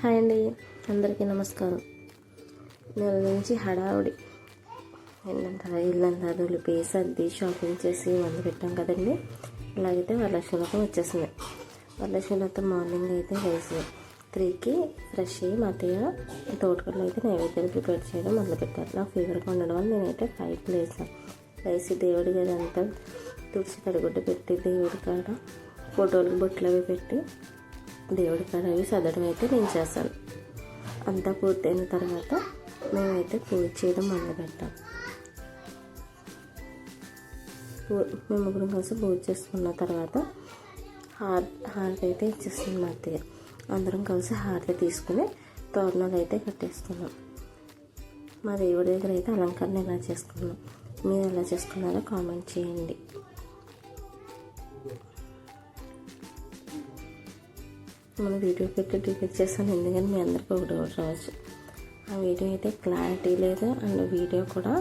Hi అండి. అందరికీ నమస్కారం. నెల నుంచి హడావుడి. ఏంటంటారా ఇల్లంతా దులిపి సర్ది షాపింగ్ చేసి మందు పెట్టాం కదండి. ఇలాగైతే వరలక్ష్మి వ్రతం వచ్చేసింది. వరలక్ష్మి వ్రతం మార్నింగ్ అయితే వేసి త్రీకి ఫ్రెష్ అయ్యి మా అత్తయ్య తోటకూరలో అయితే నైవేద్యాలు ప్రిపేర్ చేయడం మొదలుపెట్టారు నాకు ఫీవర్గా ఉండడం వల్ల నేనైతే ఫైవ్ లేసాను రైస్ దేవుడి గది అంతా తుడిచి కడుగుడ్డ పెట్టి దేవుడి కాడ ఫోటోలకు బొట్లు అవి పెట్టి దేవుడి కడవి అవి సదడం అయితే నేను చేస్తాను. అంతా పూర్తయిన తర్వాత మేమైతే పూజ చేయడం మొదలుపెట్టాం. పూ- మేము ముగ్గురం కలిసి పూజ చేసుకున్న తర్వాత హార్ హారతి అయితే ఇచ్చేస్తుంది మా అత్తయ్య. అందరం కలిసి హారతి తీసుకుని తోరణాలు అయితే కట్టేసుకున్నాం. మా దేవుడి దగ్గర అయితే అలంకరణ ఎలా చేసుకున్నాం? మీరు ఎలా చేసుకున్నారో కామెంట్ చేయండి. మన వీడియో పెట్టి డిలీట్ చేస్తాను ఎందుకని మీ అందరికీ ఒకటి ఒకటి రావచ్చు. ఆ వీడియో అయితే క్లారిటీ లేదు. అండ్ వీడియో కూడా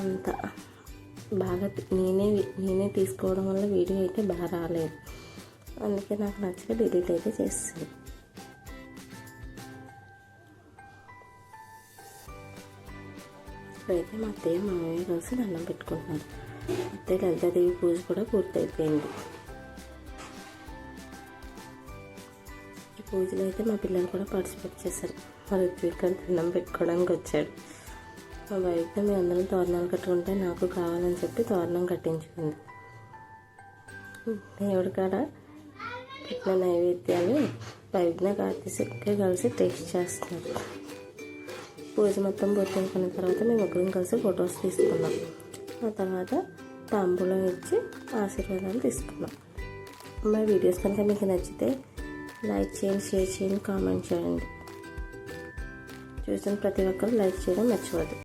అంత బాగా నేనే నేనే తీసుకోవడం వల్ల వీడియో అయితే బాగా రాలేదు. అందుకే నాకు నచ్చక డిలీట్ అయితే చేస్తుంది ఇప్పుడైతే మా అత్తయ్య మామయ్య కలిసి దండం పెట్టుకుంటున్నారు. అత్తయ్య లలితాదేవి పూజ కూడా పూర్తయిపోయింది. పూజలో అయితే మా పిల్లలు కూడా పార్టిసిపేట్ చేశారు. వాళ్ళు ఇక్కడ దండం పెట్టుకోవడానికి వచ్చాడు మా బయట మేము అందరం తోరణాలు కట్టుకుంటే నాకు కావాలని చెప్పి తోరణం కట్టించుకుంది. దేవుడి కాడ? పెట్టిన నైవేద్యాలు. వైద్య కార్తీక కలిసి టేస్ట్ చేస్తున్నారు. పూజ మొత్తం పూర్తయిపోయిన తర్వాత మేము ముగ్గురం కలిసి ఫొటోస్ తీసుకున్నాం. ఆ తర్వాత తాంబూలం ఇచ్చి ఆశీర్వాదాలు తీసుకున్నాం. మా వీడియోస్ కనుక మీకు నచ్చితే లైక్ చేయండి షేర్ చేయండి కామెంట్ చేయండి. చూసిన ప్రతి ఒక్కరు లైక్ చేయడం మర్చిపోదు